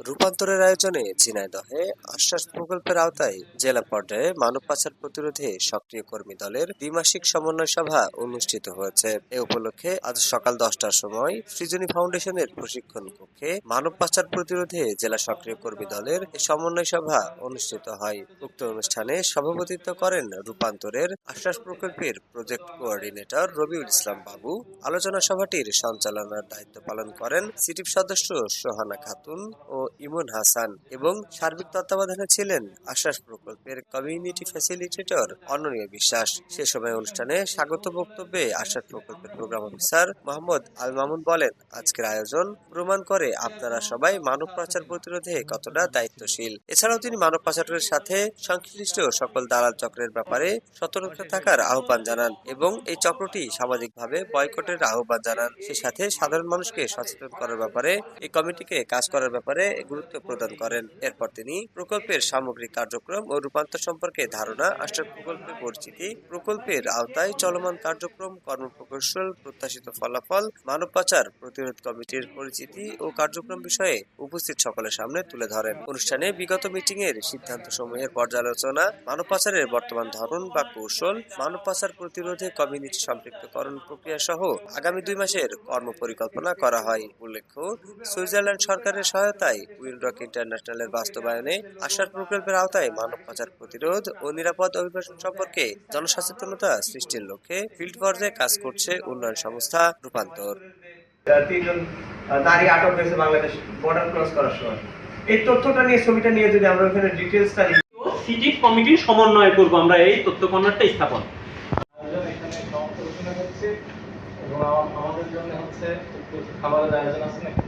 রূপান্তরের আয়োজনে ঝিনাইদহে আশ্বাস প্রকল্পের আওতায় জেলা পর্যায়ে মানব পাচার প্রতিরোধে সক্রিয় কর্মী দলের দ্বিমাসিক সমন্বয় সভা অনুষ্ঠিত হয়েছে। এ উপলক্ষে আজ সকাল দশটার সময় সৃজনী ফাউন্ডেশনের প্রশিক্ষণ কক্ষে মানব পাচার প্রতিরোধে জেলা সক্রিয় কর্মী দলের সমন্বয় সভা অনুষ্ঠিত হয়। উক্ত অনুষ্ঠানে সভাপতিত্ব করেন রূপান্তরের আশ্বাস প্রকল্পের প্রজেক্ট কোঅর্ডিনেটর রবিউল ইসলাম বাবু। আলোচনা সভাটির সঞ্চালনার দায়িত্ব পালন করেন সিটিপ সদস্য সোহানা খাতুন ও ইমন হাসান এবং সার্বিক তত্ত্বাবধানে ছিলেন আশ্বাস প্রকল্পের কমিউনিটি ফ্যাসিলিটেটর অননীয় বিশ্বাস। সে সময় অনুষ্ঠানে স্বাগত বক্তব্যে আশ্বাস প্রকল্পের প্রোগ্রাম অফিসার মোহাম্মদ আল মামুন বলেন, আজকের আয়োজন প্রমাণ করে আপনারা সবাই মানব পাচার প্রতিরোধে কতটা দায়িত্বশীল। এছাড়াও তিনি মানব পাচারের সাথে সংশ্লিষ্ট সকল দালাল চক্রের ব্যাপারে সতর্ক থাকার আহ্বান জানান এবং এই চক্রটি সামাজিকভাবে বয়কটের আহ্বান জানান। সে সাথে সাধারণ মানুষকে সচেতন করার ব্যাপারে, এই কমিটিকে কাজ করার ব্যাপারে গুরুত্ব প্রদান করেন। এরপর তিনি প্রকল্পের সামগ্রিক কার্যক্রম ও রূপান্তর সম্পর্কে ধারণা, আশ্রয় প্রকল্পের পরিচিতি, প্রকল্পের আওতায় চলমান কার্যক্রম কর্মপ্রকৌশল প্রত্যাশিত ফলাফল, মানব পাচার প্রতিরোধ কমিটির পরিচিতি ও কার্যক্রম বিষয়ে উপস্থিত সকলের সামনে তুলে ধরেন। অনুষ্ঠানে বিগত মিটিং এর সিদ্ধান্ত সমূহের পর্যালোচনা, মানব পাচারের বর্তমান ধরন বা কৌশল, মানব পাচার প্রতিরোধে কমিউনিটি সম্পৃক্তকরণ প্রক্রিয়া সহ আগামী দুই মাসের কর্ম পরিকল্পনা করা হয়। উল্লেখ্য, সুইজারল্যান্ড সরকারের সহায়তায় উইলডক ইন্টারন্যাশনালের বাস্তবায়নে আশার প্রকল্পের আওতায় মানব পাচার প্রতিরোধ ও নিরাপদ অভিবাসন সম্পর্কে জনসচেতনতা সৃষ্টির লক্ষ্যে ফিল্ড পর্যায়ে কাজ করছে উন্নয়ন সংস্থা রূপান্তর। তিনজন নারী আটক হয়েছে বাংলাদেশ বর্ডার ক্রস করার সময়। এই তথ্যটা নিয়ে ছবিটা নিয়ে যদি আমরা ওখানে ডিটেলসটা সিটি কমিটির সমন্বয় করব আমরা এই তথ্য কর্নারটা স্থাপন এবং আমাদের জন্য হচ্ছে খাবারের আয়োজন আছে নাকি?